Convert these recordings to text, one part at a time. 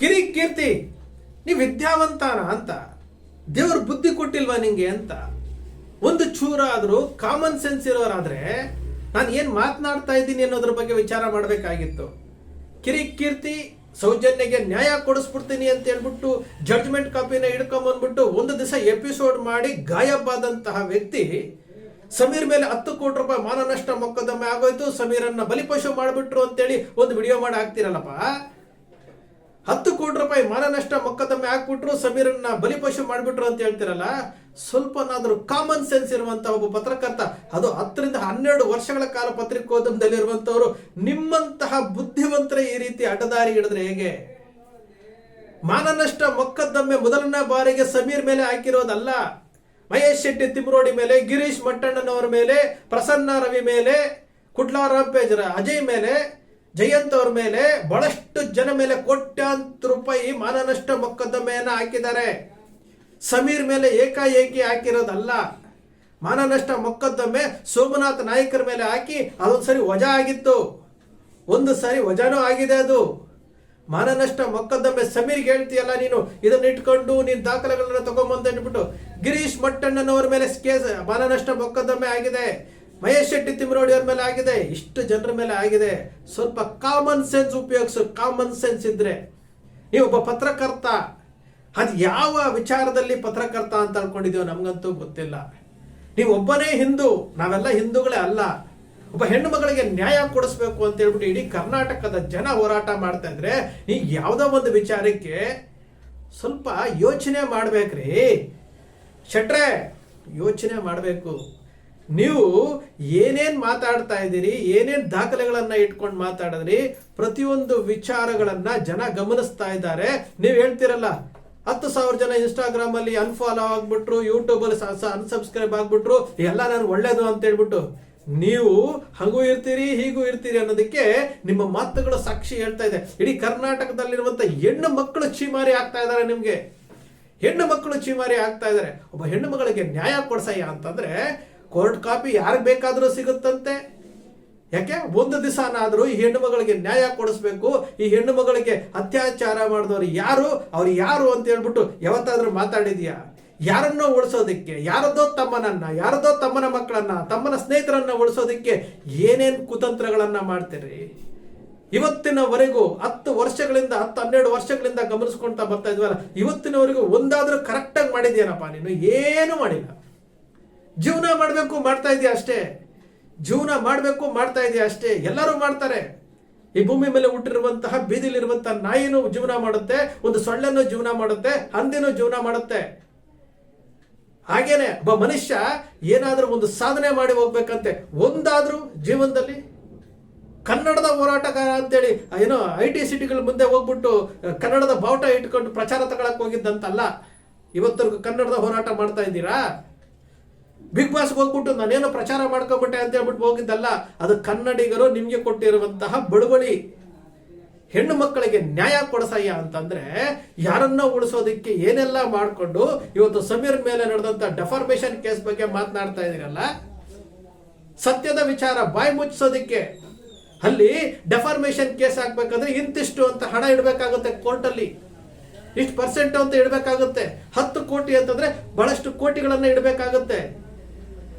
ಕಿರಿ ಕೀರ್ತಿ ನೀ ವಿದ್ಯಾವಂತಾನ ಅಂತ, ದೇವ್ರ ಬುದ್ಧಿ ಕೊಟ್ಟಿಲ್ವಾ ನಿಂಗೆ ಅಂತ, ಒಂದು ಚೂರ ಆದ್ರೂ ಕಾಮನ್ ಸೆನ್ಸ್ ಇರೋರಾದ್ರೆ ನಾನು ಏನು ಮಾತನಾಡ್ತಾ ಇದ್ದೀನಿ ಅನ್ನೋದ್ರ ಬಗ್ಗೆ ವಿಚಾರ ಮಾಡಬೇಕಾಗಿತ್ತು. ಕಿರಿ ಕೀರ್ತಿ, ಸೌಜನ್ಯಗೆ ನ್ಯಾಯ ಕೊಡಿಸ್ಬಿಡ್ತೀನಿ ಅಂತ ಹೇಳ್ಬಿಟ್ಟು ಜಡ್ಜ್ಮೆಂಟ್ ಕಾಪಿನ ಹಿಡ್ಕೊಂಬಂದ್ಬಿಟ್ಟು ಒಂದು ದಿವಸ ಎಪಿಸೋಡ್ ಮಾಡಿ ಗಾಯಬಾದಂತಹ ವ್ಯಕ್ತಿ, ಸಮೀರ್ ಮೇಲೆ ಹತ್ತು ಕೋಟಿ ರೂಪಾಯಿ ಮಾನನಷ್ಟ ಮೊಕದ್ದಮೆ ಆಗೋಯ್ತು, ಸಮೀರನ್ನ ಬಲಿಪಶು ಮಾಡಿಬಿಟ್ರು ಅಂತೇಳಿ ಒಂದು ವಿಡಿಯೋ ಮಾಡಿ ಹಾಕ್ತಿರಲ್ಲಪ್ಪ. ಹತ್ತು ಕೋಟಿ ರೂಪಾಯಿ ಮಾನನಷ್ಟ ಮೊಕದ್ದಮೆ ಹಾಕ್ಬಿಟ್ರು, ಸಮೀರನ್ನ ಬಲಿಪಶು ಮಾಡಿಬಿಟ್ರು ಅಂತ ಹೇಳ್ತಿರಲ್ಲ, ಸ್ವಲ್ಪನಾದರೂ ಕಾಮನ್ ಸೆನ್ಸ್ ಇರುವಂತ ಒಬ್ಬ ಪತ್ರಕರ್ತ, ಅದು ಹತ್ತರಿಂದ ಹನ್ನೆರಡು ವರ್ಷಗಳ ಕಾಲ ಪತ್ರಿಕೋದ್ಯಮದಲ್ಲಿ ಇರುವಂತವರು, ನಿಮ್ಮಂತಹ ಬುದ್ಧಿವಂತರೇ ಈ ರೀತಿ ಅಡ್ಡದಾರಿ ಹಿಡಿದ್ರೆ ಹೇಗೆ? ಮಾನನಷ್ಟ ಮೊಕದ್ದಮೆ ಮೊದಲನೇ ಬಾರಿಗೆ ಸಮೀರ್ ಮೇಲೆ ಹಾಕಿರೋದಲ್ಲ. ಮಹೇಶ್ ಶೆಟ್ಟಿ ತಿಮ್ರೋಡಿ ಮೇಲೆ, ಗಿರೀಶ್ ಮಟ್ಟಣ್ಣನವರ ಮೇಲೆ, ಪ್ರಸನ್ನ ರವಿ ಮೇಲೆ ಕುಡ್ಲಾರಾಮ್ ಪೇಜ್ರ ಅಜಯ್ ಮೇಲೆ ಜಯಂತ್ ಅವ್ರ ಮೇಲೆ ಬಹಳಷ್ಟು ಜನ ಮೇಲೆ ಕೋಟ್ಯಾಂತರ ರೂಪಾಯಿ ಮಾನನಷ್ಟ ಮೊಕದ್ದಮೆಯನ್ನು ಹಾಕಿದ್ದಾರೆ. ಸಮೀರ್ ಮೇಲೆ ಏಕಾಏಕಿ ಹಾಕಿರೋದಲ್ಲ. ಮಾನನಷ್ಟ ಮೊಕದ್ದಮೆ ಸೋಮನಾಥ ನಾಯಕರ ಮೇಲೆ ಹಾಕಿ ಅದೊಂದು ಸರಿ ವಜಾ ಆಗಿತ್ತು. ಒಂದು ಸಾರಿ ವಜಾನೂ ಆಗಿದೆ ಅದು. ಮಾನನಷ್ಟ ಮೊಕದ್ದಮೆ ಸಮೀರ್ಗೆ ಹೇಳ್ತೀಯಲ್ಲ ನೀನು, ಇದನ್ನ ಇಟ್ಕೊಂಡು ನೀನ್ ದಾಖಲೆಗಳನ್ನ ತಗೊಂಬಂತ ಅಂದ್ಬಿಟ್ಟು ಗಿರೀಶ್ ಮಟ್ಟಣ್ಣನವರ ಮೇಲೆ ಕೇಸ್, ಮಾನನಷ್ಟ ಮೊಕದ್ದಮೆ ಆಗಿದೆ. ಮಹೇಶ್ ಶೆಟ್ಟಿ ತಿಮ್ಮರೋಡಿ ಮೇಲೆ ಆಗಿದೆ, ಇಷ್ಟು ಜನರ ಮೇಲೆ ಆಗಿದೆ. ಸ್ವಲ್ಪ ಕಾಮನ್ ಸೆನ್ಸ್ ಉಪಯೋಗಿಸು ಕಾಮನ್ ಸೆನ್ಸ್ ಇದ್ರೆ. ನೀವು ಒಬ್ಬ ಪತ್ರಕರ್ತ, ಅದು ಯಾವ ವಿಚಾರದಲ್ಲಿ ಪತ್ರಕರ್ತ ಅಂತ ಅನ್ಕೊಂಡಿದೀವೋ ನಮಗಂತೂ ಗೊತ್ತಿಲ್ಲ. ನೀವು ಒಬ್ಬನೇ ಹಿಂದೂ, ನಾವೆಲ್ಲ ಹಿಂದೂಗಳೇ ಅಲ್ಲ. ಒಬ್ಬ ಹೆಣ್ಣು ಮಗಳಿಗೆ ನ್ಯಾಯ ಕೊಡಿಸ್ಬೇಕು ಅಂತ ಹೇಳ್ಬಿಟ್ಟು ಇಡೀ ಕರ್ನಾಟಕದ ಜನ ಹೋರಾಟ ಮಾಡ್ತಾ ಇದ್ರೆ ನೀ ಯಾವುದೋ ಒಂದು ವಿಚಾರಕ್ಕೆ ಸ್ವಲ್ಪ ಯೋಚನೆ ಮಾಡ್ಬೇಕ್ರಿ. ಶೆಟ್ರೆ, ಯೋಚನೆ ಮಾಡಬೇಕು. ನೀವು ಏನೇನು ಮಾತಾಡ್ತಾ ಇದ್ದೀರಿ, ಏನೇನು ದಾಖಲೆಗಳನ್ನ ಇಟ್ಕೊಂಡು ಮಾತಾಡಿದ್ರಿ, ಪ್ರತಿಯೊಂದು ವಿಚಾರಗಳನ್ನ ಜನ ಗಮನಿಸ್ತಾ ಇದ್ದಾರೆ. ನೀವು ಹೇಳ್ತಿರಲ್ಲ, ಹತ್ತು ಸಾವಿರ ಜನ ಇನ್ಸ್ಟಾಗ್ರಾಮ್ ಅಲ್ಲಿ ಅನ್ಫಾಲೋ ಆಗ್ಬಿಟ್ರು ಯೂಟ್ಯೂಬಲ್ಲಿ ಅನ್ಸಬ್ಸ್ಕ್ರೈಬ್ ಆಗ್ಬಿಟ್ರು, ಎಲ್ಲ ನಾನು ಒಳ್ಳೇದು ಅಂತ ಹೇಳ್ಬಿಟ್ಟು. ನೀವು ಹಂಗೂ ಇರ್ತೀರಿ, ಹೀಗೂ ಇರ್ತೀರಿ ಅನ್ನೋದಕ್ಕೆ ನಿಮ್ಮ ಮಾತುಗಳು ಸಾಕ್ಷಿ ಹೇಳ್ತಾ ಇದೆ. ಇಡೀ ಕರ್ನಾಟಕದಲ್ಲಿರುವಂತ ಹೆಣ್ಣು ಮಕ್ಕಳು ಚೀಮಾರಿ ಆಗ್ತಾ ಇದ್ದಾರೆ ನಿಮಗೆ. ಹೆಣ್ಣು ಮಕ್ಕಳು ಚೀಮಾರಿ ಆಗ್ತಾ ಇದ್ದಾರೆ. ಒಬ್ಬ ಹೆಣ್ಣು ಮಗಳಿಗೆ ನ್ಯಾಯ ಕೊಡ್ಸಯ್ಯ ಅಂತಂದ್ರೆ ಕೋರ್ಟ್ ಕಾಪಿ ಯಾರಿಗೆ ಬೇಕಾದರೂ ಸಿಗುತ್ತಂತೆ? ಯಾಕೆ? ಒಂದು ದಿವಸನಾದರೂ ಈ ಹೆಣ್ಣು ಮಗಳಿಗೆ ನ್ಯಾಯ ಕೊಡಿಸ್ಬೇಕು. ಈ ಹೆಣ್ಣು ಮಗಳಿಗೆ ಅತ್ಯಾಚಾರ ಮಾಡಿದವರು ಯಾರು? ಅವ್ರು ಯಾರು ಅಂತ ಹೇಳ್ಬಿಟ್ಟು ಯಾವತ್ತಾದರೂ ಮಾತಾಡಿದೀಯಾ? ಯಾರನ್ನೋ ಉಳಿಸೋದಕ್ಕೆ? ಯಾರದೋ ತಮ್ಮನನ್ನ ಯಾರದೋ ತಮ್ಮನ ಮಕ್ಕಳನ್ನ, ತಮ್ಮನ ಸ್ನೇಹಿತರನ್ನ ಉಳಿಸೋದಕ್ಕೆ ಏನೇನ್ ಕುತಂತ್ರಗಳನ್ನ ಮಾಡ್ತೀರಿ? ಇವತ್ತಿನವರೆಗೂ ಹತ್ತು ವರ್ಷಗಳಿಂದ, ಹತ್ತು ಹನ್ನೆರಡು ವರ್ಷಗಳಿಂದ ಗಮನಿಸ್ಕೊಂತ ಬರ್ತಾ ಇದ್ವಲ್ಲ, ಇವತ್ತಿನವರೆಗೂ ಒಂದಾದ್ರೂ ಕರೆಕ್ಟಾಗಿ ಮಾಡಿದ್ಯಾನಪ್ಪ ನೀನು? ಏನು ಮಾಡಿಲ್ಲ. ಜೀವನ ಮಾಡಬೇಕು ಮಾಡ್ತಾ ಇದೆಯಾ ಅಷ್ಟೇ. ಜೀವನ ಮಾಡಬೇಕು ಮಾಡ್ತಾ ಇದೆಯಾ ಅಷ್ಟೇ. ಎಲ್ಲರೂ ಮಾಡ್ತಾರೆ. ಈ ಭೂಮಿ ಮೇಲೆ ಹುಟ್ಟಿರುವಂತಹ ಬೀದಿಲಿರುವಂತಹ ನಾಯಿನೂ ಜೀವನ ಮಾಡುತ್ತೆ, ಒಂದು ಸೊಳ್ಳೆನೂ ಜೀವನ ಮಾಡುತ್ತೆ, ಹಂದಿನೂ ಜೀವನ ಮಾಡುತ್ತೆ. ಹಾಗೇನೆ ಒಬ್ಬ ಮನುಷ್ಯ ಏನಾದರೂ ಒಂದು ಸಾಧನೆ ಮಾಡಿ ಹೋಗ್ಬೇಕಂತೆ. ಒಂದಾದರೂ ಜೀವನದಲ್ಲಿ ಕನ್ನಡದ ಹೋರಾಟಗಾರ ಅಂತೇಳಿ, ಏನೋ ಐ ಟಿ ಸಿಟಿಗಳ ಮುಂದೆ ಹೋಗ್ಬಿಟ್ಟು ಕನ್ನಡದ ಬಾವುಟ ಇಟ್ಕೊಂಡು ಪ್ರಚಾರ ತಗೊಳಕ್ ಹೋಗಿದ್ದಂತಲ್ಲ ಇವತ್ತರೆಗೂ ಕನ್ನಡದ ಹೋರಾಟ ಮಾಡ್ತಾ ಇದ್ದೀರಾ? ಬಿಗ್ ಬಾಸ್ಗೆ ಹೋಗ್ಬಿಟ್ಟು ನಾನೇನು ಪ್ರಚಾರ ಮಾಡ್ಕೊಂಬಿಟ್ಟೆ ಅಂತ ಹೇಳ್ಬಿಟ್ಟು ಹೋಗಿದ್ದಲ್ಲ, ಅದು ಕನ್ನಡಿಗರು ನಿಮಗೆ ಕೊಟ್ಟಿರುವಂತಹ ಬಳುವಳಿ. ಹೆಣ್ಣು ಮಕ್ಕಳಿಗೆ ನ್ಯಾಯ ಕೊಡಸಯ್ಯ ಅಂತಂದ್ರೆ ಯಾರನ್ನ ಉಳಿಸೋದಕ್ಕೆ ಏನೆಲ್ಲ ಮಾಡಿಕೊಂಡು ಇವತ್ತು ಸಮೀರ್ ಮೇಲೆ ನಡೆದಂತ ಡೆಫಾರ್ಮೇಶನ್ ಕೇಸ್ ಬಗ್ಗೆ ಮಾತನಾಡ್ತಾ ಇದೀರಲ್ಲ? ಸತ್ಯದ ವಿಚಾರ ಬಾಯಿ ಮುಚ್ಚಿಸೋದಕ್ಕೆ. ಅಲ್ಲಿ ಡೆಫಾರ್ಮೇಶನ್ ಕೇಸ್ ಆಗ್ಬೇಕಂದ್ರೆ ಇಂತಿಷ್ಟು ಅಂತ ಹಣ ಇಡಬೇಕಾಗುತ್ತೆ ಕೋರ್ಟಲ್ಲಿ. ಇಷ್ಟು ಪರ್ಸೆಂಟ್ ಅಂತ ಇಡಬೇಕಾಗುತ್ತೆ. ಹತ್ತು ಕೋಟಿ ಅಂತಂದ್ರೆ ಬಹಳಷ್ಟು ಕೋಟಿಗಳನ್ನ ಇಡಬೇಕಾಗುತ್ತೆ.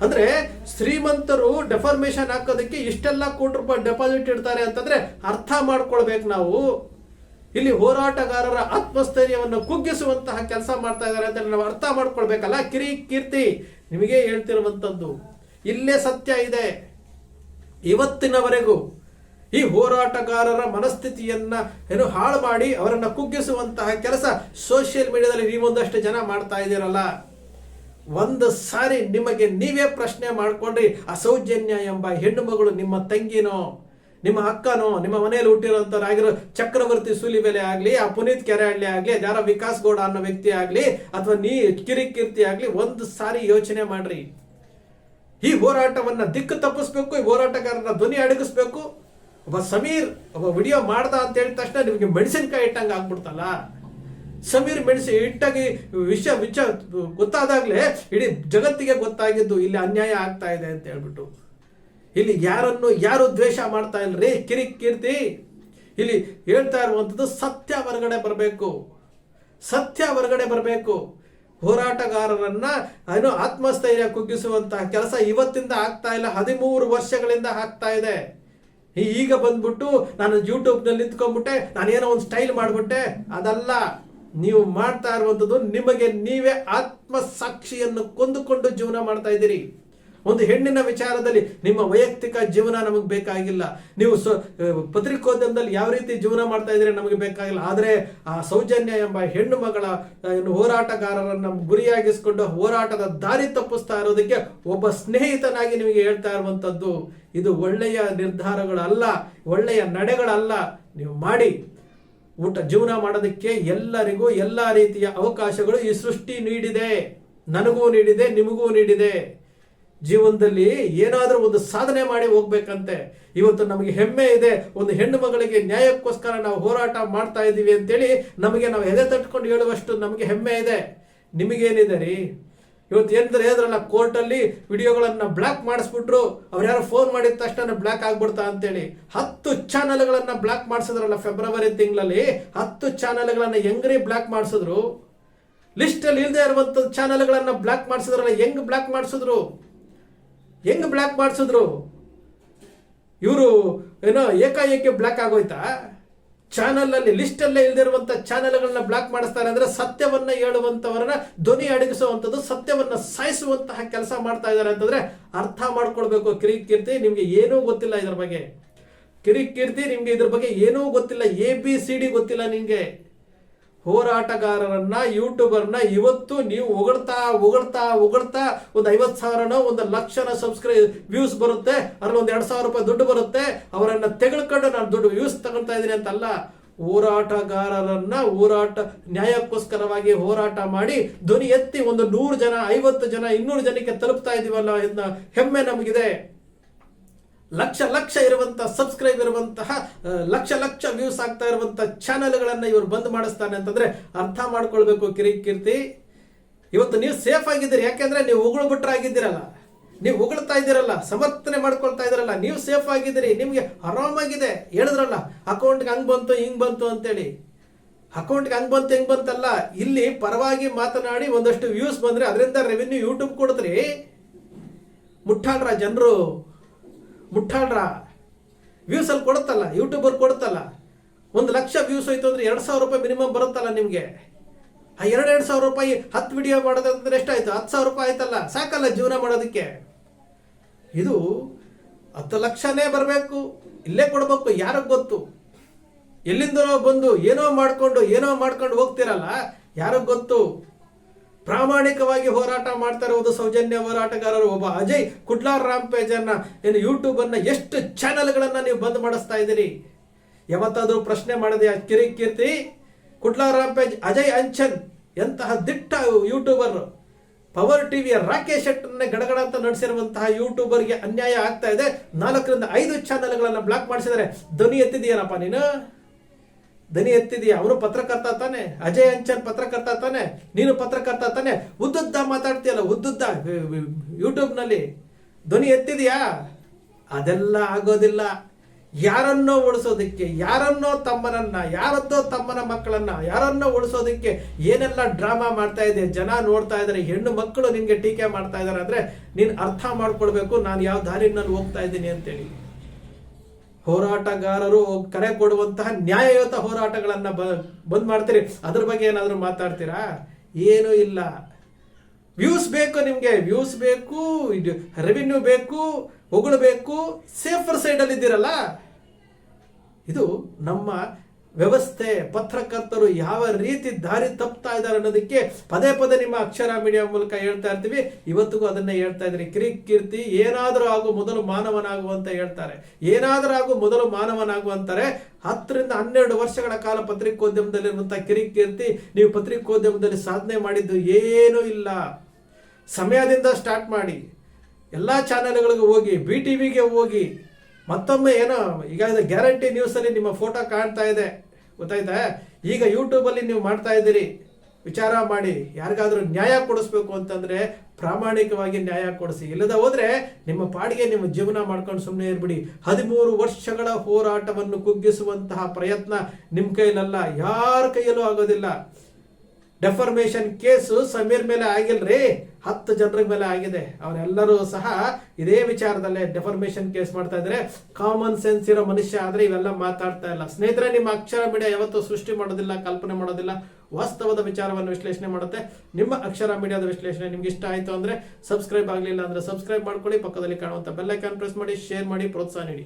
ಅಂದ್ರೆ ಶ್ರೀಮಂತರು ಡೆಫಾರ್ಮೇಶನ್ ಹಾಕೋದಕ್ಕೆ ಇಷ್ಟೆಲ್ಲ ಕೋಟಿ ರೂಪಾಯಿ ಡೆಪಾಸಿಟ್ ಇಡ್ತಾರೆ ಅಂತಂದ್ರೆ ಅರ್ಥ ಮಾಡ್ಕೊಳ್ಬೇಕು ನಾವು. ಇಲ್ಲಿ ಹೋರಾಟಗಾರರ ಆತ್ಮಸ್ಥೈರ್ಯವನ್ನು ಕುಗ್ಗಿಸುವಂತಹ ಕೆಲಸ ಮಾಡ್ತಾ ಇದ್ದಾರೆ ಅಂತ ನಾವು ಅರ್ಥ ಮಾಡ್ಕೊಳ್ಬೇಕಲ್ಲ? ಕಿರಿ ಕೀರ್ತಿ. ನಿಮಗೆ ಹೇಳ್ತಿರುವಂತದ್ದು, ಇಲ್ಲೇ ಸತ್ಯ ಇದೆ. ಇವತ್ತಿನವರೆಗೂ ಈ ಹೋರಾಟಗಾರರ ಮನಸ್ಥಿತಿಯನ್ನ ಏನು ಹಾಳು ಮಾಡಿ ಅವರನ್ನು ಕುಗ್ಗಿಸುವಂತಹ ಕೆಲಸ ಸೋಷಿಯಲ್ ಮೀಡಿಯಾದಲ್ಲಿ ನೀವೊಂದಷ್ಟು ಜನ ಮಾಡ್ತಾ ಇದ್ದೀರಲ್ಲ? ಒಂದು ಸಾರಿ ನಿಮಗೆ ನೀವೇ ಪ್ರಶ್ನೆ ಮಾಡ್ಕೊಂಡ್ರಿ, ಅಸೌಜನ್ಯ ಎಂಬ ಹೆಣ್ಣು ಮಗಳು ನಿಮ್ಮ ತಂಗಿನೋ, ನಿಮ್ಮ ಅಕ್ಕನೋ, ನಿಮ್ಮ ಮನೆಯಲ್ಲಿ ಹುಟ್ಟಿರೋಂಥವ್ರಾಗಿರೋ ಚಕ್ರವರ್ತಿ ಸೂಲಿಬೆಲೆ ಆಗಲಿ, ಆ ಪುನೀತ್ ಕೆರೆಹಳ್ಳಿ ಆಗಲಿ ಯಾರ ವಿಕಾಸ್ ಗೌಡ ಅನ್ನೋ ವ್ಯಕ್ತಿ ಆಗಲಿ, ಅಥವಾ ನೀ ಕಿರಿಕೀರ್ತಿ ಆಗಲಿ, ಒಂದು ಸಾರಿ ಯೋಚನೆ ಮಾಡ್ರಿ. ಈ ಹೋರಾಟವನ್ನು ದಿಕ್ಕು ತಪ್ಪಿಸ್ಬೇಕು, ಈ ಹೋರಾಟಗಾರರ ಧ್ವನಿ ಅಡಗಿಸ್ಬೇಕು. ಒಬ್ಬ ಸಮೀರ್, ಒಬ್ಬ ವಿಡಿಯೋ ಮಾಡ್ದ ಅಂತ ಹೇಳಿದ ತಕ್ಷಣ ನಿಮಗೆ ಮೆಣಸಿನ್ಕಾಯಿ ಇಟ್ಟಂಗೆ ಆಗ್ಬಿಡ್ತಲ್ಲ. ಸಮೀರ್ ಮೆಣಸಿ ಇಟ್ಟಾಗಿ ವಿಷ ವಿಚ ಗೊತ್ತಾದಾಗ್ಲೇ ಇಡೀ ಜಗತ್ತಿಗೆ ಗೊತ್ತಾಗಿದ್ದು ಇಲ್ಲಿ ಅನ್ಯಾಯ ಆಗ್ತಾ ಇದೆ ಅಂತ ಹೇಳ್ಬಿಟ್ಟು. ಇಲ್ಲಿ ಯಾರನ್ನು, ಯಾರು ದ್ವೇಷ ಮಾಡ್ತಾ ಇಲ್ರಿ? ಕಿರಿ, ಕೀರ್ತಿ. ಇಲ್ಲಿ ಹೇಳ್ತಾ ಇರುವಂಥದ್ದು ಸತ್ಯ ಹೊರಗಡೆ ಬರಬೇಕು. ಸತ್ಯ ಹೊರಗಡೆ ಬರಬೇಕು. ಹೋರಾಟಗಾರರನ್ನ ಏನು ಆತ್ಮಸ್ಥೈರ್ಯ ಕುಗ್ಗಿಸುವಂತಹ ಕೆಲಸ ಇವತ್ತಿಂದ ಆಗ್ತಾ ಇಲ್ಲ, ಹದಿಮೂರು ವರ್ಷಗಳಿಂದ ಆಗ್ತಾ ಇದೆ. ಈಗ ಬಂದ್ಬಿಟ್ಟು ನಾನು ಯೂಟ್ಯೂಬ್ನಲ್ಲಿ ನಿಂತ್ಕೊಂಡ್ಬಿಟ್ಟೆ, ನಾನೇನೋ ಒಂದು ಸ್ಟೈಲ್ ಮಾಡಿಬಿಟ್ಟೆ, ಅದಲ್ಲ. ನೀವು ಮಾಡ್ತಾ ಇರುವಂಥದ್ದು ನಿಮಗೆ ನೀವೇ ಆತ್ಮಸಾಕ್ಷಿಯನ್ನು ಕೊಂದುಕೊಂಡು ಜೀವನ ಮಾಡ್ತಾ ಇದ್ದೀರಿ. ಒಂದು ಹೆಣ್ಣಿನ ವಿಚಾರದಲ್ಲಿ ನಿಮ್ಮ ವೈಯಕ್ತಿಕ ಜೀವನ ನಮಗೆ ಬೇಕಾಗಿಲ್ಲ. ನೀವು ಸ ಪತ್ರಿಕೋದ್ಯಮದಲ್ಲಿ ಯಾವ ರೀತಿ ಜೀವನ ಮಾಡ್ತಾ ಇದ್ದೀರಿ ನಮಗೆ ಬೇಕಾಗಿಲ್ಲ. ಆದರೆ ಆ ಸೌಜನ್ಯ ಎಂಬ ಹೆಣ್ಣು ಮಗಳ ಹೋರಾಟಗಾರರನ್ನ ಗುರಿಯಾಗಿಸ್ಕೊಂಡು ಹೋರಾಟದ ದಾರಿ ತಪ್ಪಿಸ್ತಾ ಇರೋದಕ್ಕೆ ಒಬ್ಬ ಸ್ನೇಹಿತನಾಗಿ ನಿಮಗೆ ಹೇಳ್ತಾ ಇರುವಂಥದ್ದು ಇದು ಒಳ್ಳೆಯ ನಿರ್ಧಾರಗಳಲ್ಲ, ಒಳ್ಳೆಯ ನಡೆಗಳಲ್ಲ. ನೀವು ಮಾಡಿ. ಊಟ ಜೀವನ ಮಾಡೋದಕ್ಕೆ ಎಲ್ಲರಿಗೂ ಎಲ್ಲ ರೀತಿಯ ಅವಕಾಶಗಳು ಈ ಸೃಷ್ಟಿ ನೀಡಿದೆ. ನನಗೂ ನೀಡಿದೆ, ನಿಮಗೂ ನೀಡಿದೆ. ಜೀವನದಲ್ಲಿ ಏನಾದರೂ ಒಂದು ಸಾಧನೆ ಮಾಡಿ ಹೋಗ್ಬೇಕಂತೆ. ಇವತ್ತು ನಮಗೆ ಹೆಮ್ಮೆ ಇದೆ. ಒಂದು ಹೆಣ್ಣು ಮಗಳಿಗೆ ನ್ಯಾಯಕ್ಕೋಸ್ಕರ ನಾವು ಹೋರಾಟ ಮಾಡ್ತಾ ಇದ್ದೀವಿ ಅಂತೇಳಿ ನಮಗೆ ನಾವು ಎದೆ ತಟ್ಕೊಂಡು ಹೇಳುವಷ್ಟು ನಮಗೆ ಹೆಮ್ಮೆ ಇದೆ. ನಿಮಗೇನಿದೆ ರೀ? ಇವತ್ತು ಏನಿದ್ರೆ ಹೇಳಿದ್ರಲ್ಲ, ಕೋರ್ಟಲ್ಲಿ ವಿಡಿಯೋಗಳನ್ನು ಬ್ಲಾಕ್ ಮಾಡಿಸ್ಬಿಟ್ರು, ಅವ್ರು ಯಾರೋ ಫೋನ್ ಮಾಡಿದ ತಕ್ಷಣ ಬ್ಲಾಕ್ ಆಗ್ಬಿಡ್ತಾ ಅಂತೇಳಿ. ಹತ್ತು ಚಾನಲ್ಗಳನ್ನು ಬ್ಲಾಕ್ ಮಾಡಿಸಿದ್ರಲ್ಲ ಫೆಬ್ರವರಿ ತಿಂಗಳಲ್ಲಿ, ಹತ್ತು ಚಾನಲ್ಗಳನ್ನು ಹೆಂಗ್ರಿ ಬ್ಲಾಕ್ ಮಾಡಿಸಿದ್ರು? ಲಿಸ್ಟಲ್ಲಿ ಇಲ್ಲದೆ ಇರುವಂಥ ಚಾನಲ್ಗಳನ್ನು ಬ್ಲಾಕ್ ಮಾಡಿಸಿದ್ರಲ್ಲ, ಹೆಂಗ್ ಬ್ಲಾಕ್ ಮಾಡಿಸಿದ್ರು? ಹೆಂಗ್ ಬ್ಲಾಕ್ ಮಾಡಿಸಿದ್ರು? ಇವರು ಏನೋ ಏಕಾಏಕಿ ಬ್ಲಾಕ್ ಆಗೋಯ್ತಾ? ಚಾನಲ್ ಅಲ್ಲಿ ಲಿಸ್ಟ್ ಅಲ್ಲೇ ಇಲ್ದಿರುವಂತ ಚಾನೆಲ್ಗಳನ್ನ ಬ್ಲಾಕ್ ಮಾಡಿಸ್ತಾರೆ ಅಂದ್ರೆ ಸತ್ಯವನ್ನ ಹೇಳುವಂತವರನ್ನ ಧ್ವನಿ ಅಡಗಿಸುವಂತದ್ದು, ಸತ್ಯವನ್ನ ಸಾಯಿಸುವಂತಹ ಕೆಲಸ ಮಾಡ್ತಾ ಇದ್ದಾರೆ ಅಂತಂದ್ರೆ ಅರ್ಥ ಮಾಡ್ಕೊಳ್ಬೇಕು. ಕಿರಿ ಕೀರ್ತಿ, ನಿಮ್ಗೆ ಏನೂ ಗೊತ್ತಿಲ್ಲ ಇದ್ರ ಬಗ್ಗೆ. ಕಿರಿ ಕೀರ್ತಿ, ನಿಮ್ಗೆ ಇದ್ರ ಬಗ್ಗೆ ಏನೂ ಗೊತ್ತಿಲ್ಲ. ಎ ಬಿ ಸಿ ಡಿ ಗೊತ್ತಿಲ್ಲ ನಿಂಗೆ ಹೋರಾಟಗಾರರನ್ನ, ಯೂಟ್ಯೂಬರ್ನ ಇವತ್ತು ನೀವು ಹೊಗಳ್ತಾ ಹೊಗಳ್ತಾ ಹೊಗಳ್ತಾ ಒಂದು ಐವತ್ತು ಸಾವಿರನೋ ಒಂದು ಲಕ್ಷನ ಸಬ್ಸ್ಕ್ರೈ ವ್ಯೂಸ್ ಬರುತ್ತೆ. ಅದ್ರಲ್ಲಿ ಒಂದು ಎರಡು ಸಾವಿರ ರೂಪಾಯಿ ದುಡ್ಡು ಬರುತ್ತೆ. ಅವರನ್ನ ತೆಗೆದುಕೊಂಡು ನಾನು ದುಡ್ಡು ವ್ಯೂಸ್ ತಗೊಳ್ತಾ ಇದ್ದೀನಿ ಅಂತಲ್ಲ, ಹೋರಾಟಗಾರರನ್ನ ಹೋರಾಟ, ನ್ಯಾಯಕ್ಕೋಸ್ಕರವಾಗಿ ಹೋರಾಟ ಮಾಡಿ ಧ್ವನಿ ಎತ್ತಿ ಒಂದು ನೂರು ಜನ, ಐವತ್ತು ಜನ, ಇನ್ನೂರು ಜನಕ್ಕೆ ತಲುಪ್ತಾ ಇದೀವಲ್ಲ ಎನ್ನ ಹೆಮ್ಮೆ ನಮಗಿದೆ. ಲಕ್ಷ ಲಕ್ಷ ಇರುವಂತಹ ಸಬ್ಸ್ಕ್ರೈಬ್ ಇರುವಂತಹ ಲಕ್ಷ ಲಕ್ಷ ವ್ಯೂಸ್ ಆಗ್ತಾ ಇರುವಂತಹ ಚಾನೆಲ್ಗಳನ್ನ ಇವರು ಬಂದ್ ಮಾಡಿಸ್ತಾನೆ ಅಂತಂದ್ರೆ ಅರ್ಥ ಮಾಡ್ಕೊಳ್ಬೇಕು ಕಿರಿ ಕೀರ್ತಿ. ಇವತ್ತು ನೀವು ಸೇಫ್ ಆಗಿದ್ದೀರಿ. ಯಾಕೆಂದ್ರೆ ನೀವು ಉಗುಳು ಬಿಟ್ರಾಗಿದ್ದೀರಲ್ಲ ನೀವು ಉಗುಳ್ತಾ ಇದ್ದೀರಲ್ಲ, ಸಮರ್ಥನೆ ಮಾಡ್ಕೊಳ್ತಾ ಇದ್ದೀರಲ್ಲ. ನೀವು ಸೇಫ್ ಆಗಿದ್ದೀರಿ. ನಿಮ್ಗೆ ಆರಾಮಾಗಿದೆ. ಹೇಳಿದ್ರಲ್ಲ ಅಕೌಂಟ್ಗೆ ಹಂಗ್ ಬಂತು, ಹಿಂಗೆ ಬಂತು ಅಂತೇಳಿ. ಅಕೌಂಟ್ಗೆ ಹಂಗ್ ಬಂತು, ಹಿಂಗ್ ಬಂತಲ್ಲ. ಇಲ್ಲಿ ಪರವಾಗಿ ಮಾತನಾಡಿ ಒಂದಷ್ಟು ವ್ಯೂಸ್ ಬಂದ್ರೆ ಅದರಿಂದ ರೆವಿನ್ಯೂ ಯೂಟ್ಯೂಬ್ ಕೊಡಿದ್ರಿ ಮುಟ್ಟಾಳ್ರ ಜನರು ಮುಟ್ಟಾಳ್ರ? ವ್ಯೂಸ್ ಅಲ್ಲಿ ಕೊಡುತ್ತಲ್ಲ ಯೂಟ್ಯೂಬರ್ ಕೊಡುತ್ತಲ್ಲ. ಒಂದು ಲಕ್ಷ ವ್ಯೂಸ್ ಹೋಯ್ತು ಅಂದ್ರೆ ಎರಡು ಸಾವಿರ ರೂಪಾಯಿ ಮಿನಿಮಮ್ ಬರುತ್ತಲ್ಲ ನಿಮಗೆ? ಆ ಎರಡೆರಡು ಎರಡು ಸಾವಿರ ರೂಪಾಯಿ ಹತ್ತು ವಿಡಿಯೋ ಮಾಡೋದಂದ್ರೆ ಎಷ್ಟಾಯ್ತು? ಹತ್ತು ಸಾವಿರ ರೂಪಾಯಿ ಆಯ್ತಲ್ಲ, ಸಾಕಲ್ಲ ಜೀವನ ಮಾಡೋದಕ್ಕೆ. ಇದು ಹತ್ತು ಲಕ್ಷನೇ ಬರಬೇಕು, ಇಲ್ಲೇ ಕೊಡಬೇಕು, ಯಾರಿಗೆ ಗೊತ್ತು? ಎಲ್ಲಿಂದನೋ ಬಂದು ಏನೋ ಮಾಡ್ಕೊಂಡು ಏನೋ ಮಾಡ್ಕೊಂಡು ಹೋಗ್ತಿರಲ್ಲ, ಯಾರಿಗೆ ಗೊತ್ತು? ಪ್ರಾಮಾಣಿಕವಾಗಿ ಹೋರಾಟ ಮಾಡ್ತಾ ಇರುವುದು ಸೌಜನ್ಯ ಹೋರಾಟಗಾರರು ಒಬ್ಬ ಅಜಯ್ ಕುಡ್ಲಾರ್ ರಾಮ್ ಅನ್ನ ಏನು ಯೂಟ್ಯೂಬ್ ಅನ್ನ ಎಷ್ಟು ಚಾನೆಲ್ಗಳನ್ನ ನೀವು ಬಂದ್ ಮಾಡಿಸ್ತಾ ಇದ್ದೀರಿ? ಯಾವತ್ತಾದ್ರೂ ಪ್ರಶ್ನೆ ಮಾಡಿದೆ ಆ ಕಿರಿ ಕೀರ್ತಿ, ಕುಡ್ಲಾರ್ ಪೇಜ್, ಅಜಯ್ ಅಂಚನ್ ಎಂತಹ ದಿಟ್ಟ ಯೂಟ್ಯೂಬರ್. ಪವರ್ ಟಿವಿಯ ರಾಕೇಶ್ ಶೆಟ್ಟನ್ನ ಗಡಗಡ ಅಂತ ನಡೆಸಿರುವಂತಹ ಯೂಟ್ಯೂಬರ್ಗೆ ಅನ್ಯಾಯ ಆಗ್ತಾ ಇದೆ. ನಾಲ್ಕರಿಂದ ಐದು ಚಾನೆಲ್ಗಳನ್ನ ಬ್ಲಾಕ್ ಮಾಡಿಸಿದರೆ ಧ್ವನಿ ಎತ್ತಿದೆಯೇನಪ್ಪ ನೀನು? ದನಿ ಎತ್ತಿದೀಯ, ಅವನು ಪತ್ರಕರ್ತ ತಾನೆ, ಅಜಯ್ ಅಂಚನ್ ಪತ್ರಕರ್ತ ತಾನೆ, ನೀನು ಪತ್ರಕರ್ತ ತಾನೆ. ಉದ್ದುದ್ದ ಮಾತಾಡ್ತೀಯಲ್ಲ, ಉದ್ದುದ್ದ ಯೂಟ್ಯೂಬ್ನಲ್ಲಿ. ಧ್ವನಿ ಎತ್ತಿದೆಯಾ? ಅದೆಲ್ಲ ಆಗೋದಿಲ್ಲ. ಯಾರನ್ನೋ ಉಳಿಸೋದಕ್ಕೆ, ಯಾರನ್ನೋ ತಮ್ಮನನ್ನ, ಯಾರದ್ದೋ ತಮ್ಮನ ಮಕ್ಕಳನ್ನ, ಯಾರನ್ನೋ ಉಳಿಸೋದಕ್ಕೆ ಏನೆಲ್ಲ ಡ್ರಾಮಾ ಮಾಡ್ತಾ ಇದೆ ಜನ ನೋಡ್ತಾ ಇದ್ದಾರೆ, ಹೆಣ್ಣು ಮಕ್ಕಳು ನಿನ್ಗೆ ಟೀಕೆ ಮಾಡ್ತಾ ಇದ್ದಾರೆ ಅಂದ್ರೆ ನೀನು ಅರ್ಥ ಮಾಡ್ಕೊಳ್ಬೇಕು, ನಾನು ಯಾವ ದಾರಿನಲ್ಲಿ ಹೋಗ್ತಾ ಇದ್ದೀನಿ ಅಂತೇಳಿ. ಹೋರಾಟಗಾರರು ಕರೆ ಕೊಡುವಂತಹ ನ್ಯಾಯಯುತ ಹೋರಾಟಗಳನ್ನ ಬ- ಬಂದ್ ಮಾಡ್ತೀರಿ. ಅದ್ರ ಬಗ್ಗೆ ಏನಾದರೂ ಮಾತಾಡ್ತೀರಾ? ಏನೂ ಇಲ್ಲ. ವ್ಯೂಸ್ ಬೇಕು ನಿಮಗೆ. ವ್ಯೂಸ್ ಬೇಕು, ಇದು ರೆವಿನ್ಯೂ ಬೇಕು, ಹೊಗಳಬೇಕು ಸೇಫರ್ ಸೈಡಲ್ಲಿ ಇದ್ದೀರಲ್ಲ ಇದು ನಮ್ಮ ವ್ಯವಸ್ಥೆ, ಪತ್ರಕರ್ತರು ಯಾವ ರೀತಿ ದಾರಿ ತಪ್ತಾ ಇದ್ದಾರೆ ಅನ್ನೋದಕ್ಕೆ ಪದೇ ಪದೇ ನಿಮ್ಮ ಅಕ್ಷರ ಮೀಡಿಯಾ ಮೂಲಕ ಹೇಳ್ತಾ ಇರ್ತೀವಿ. ಇವತ್ತಿಗೂ ಅದನ್ನೇ ಹೇಳ್ತಾ ಇದ್ರಿ. ಕಿರಿ ಕೀರ್ತಿ ಏನಾದರೂ ಆಗು ಮೊದಲು ಮಾನವನಾಗು ಅಂತ ಹೇಳ್ತಾರೆ. ಏನಾದರೂ ಆಗು ಮೊದಲು ಮಾನವನಾಗು ಅಂತಾರೆ ಹತ್ತರಿಂದ ಹನ್ನೆರಡು ವರ್ಷಗಳ ಕಾಲ ಪತ್ರಿಕೋದ್ಯಮದಲ್ಲಿರುವಂತಹ ಕಿರಿ ಕೀರ್ತಿ ನೀವು ಪತ್ರಿಕೋದ್ಯಮದಲ್ಲಿ ಸಾಧನೆ ಮಾಡಿದ್ದು ಏನೂ ಇಲ್ಲ. ಸಮಯದಿಂದ ಸ್ಟಾರ್ಟ್ ಮಾಡಿ. ಎಲ್ಲ ಚಾನೆಲ್ಗಳಿಗೂ ಹೋಗಿ ಬಿ ಟಿ ವಿಗೆ ಹೋಗಿ ಮತ್ತೊಮ್ಮೆ ಏನೋ, ಈಗ ಗ್ಯಾರಂಟಿ ನ್ಯೂಸಲ್ಲಿ ನಿಮ್ಮ ಫೋಟೋ ಕಾಣ್ತಾ ಇದೆ. ಗೊತ್ತಾಯ್ತಾ? ಈಗ ಯೂಟ್ಯೂಬಲ್ಲಿ ನೀವು ಮಾಡ್ತಾ ಇದ್ದೀರಿ. ವಿಚಾರ ಮಾಡಿ, ಯಾರಿಗಾದರೂ ನ್ಯಾಯ ಕೊಡಿಸ್ಬೇಕು ಅಂತಂದ್ರೆ ಪ್ರಾಮಾಣಿಕವಾಗಿ ನ್ಯಾಯ ಕೊಡಿಸಿ. ಇಲ್ಲದ ಹೋದರೆ ನಿಮ್ಮ ಪಾಡಿಗೆ ನಿಮ್ಮ ಜೀವನ ಮಾಡ್ಕೊಂಡು ಸುಮ್ಮನೆ ಇರ್ಬಿಡಿ. ಹದಿಮೂರು ವರ್ಷಗಳ ಹೋರಾಟವನ್ನು ಕುಗ್ಗಿಸುವಂತಹ ಪ್ರಯತ್ನ ನಿಮ್ಮ ಕೈಲಲ್ಲ, ಯಾರ ಕೈಯಲ್ಲೂ ಆಗೋದಿಲ್ಲ. ಡೆಫರ್ಮೇಷನ್ ಕೇಸು ಸಮೀರ್ ಮೇಲೆ ಆಗಿಲ್ರಿ. ಹತ್ತು ಜನರ ಮೇಲೆ ಆಗಿದೆ. ಅವರೆಲ್ಲರೂ ಸಹ ಇದೇ ವಿಚಾರದಲ್ಲೇ ಡೆಫರ್ಮೇಷನ್ ಕೇಸ್ ಮಾಡ್ತಾ ಇದ್ರೆ ಕಾಮನ್ ಸೆನ್ಸ್ ಇರೋ ಮನುಷ್ಯ ಆದ್ರೆ ಇವೆಲ್ಲ ಮಾತಾಡ್ತಾ ಇಲ್ಲ. ಸ್ನೇಹಿತರೆ, ನಿಮ್ಮ ಅಕ್ಷರ ಮೀಡಿಯಾ ಯಾವತ್ತೂ ಸೃಷ್ಟಿ ಮಾಡೋದಿಲ್ಲ, ಕಲ್ಪನೆ ಮಾಡೋದಿಲ್ಲ. ವಾಸ್ತವದ ವಿಚಾರವನ್ನು ವಿಶ್ಲೇಷಣೆ ಮಾಡುತ್ತೆ. ನಿಮ್ಮ ಅಕ್ಷರ ಮೀಡಿಯಾದ ವಿಶ್ಲೇಷಣೆ ನಿಮ್ಗೆ ಇಷ್ಟ ಆಯ್ತು ಅಂದ್ರೆ ಸಬ್ಸ್ಕ್ರೈಬ್ ಆಗಲಿಲ್ಲ ಅಂದ್ರೆ ಸಬ್ಸ್ಕ್ರೈಬ್ ಮಾಡ್ಕೊಳ್ಳಿ. ಪಕ್ಕದಲ್ಲಿ ಕಾಣುವಂತ ಬೆಲ್ಲೈಕಾನ್ ಪ್ರೆಸ್ ಮಾಡಿ ಶೇರ್ ಮಾಡಿ, ಪ್ರೋತ್ಸಾಹ ನೀಡಿ.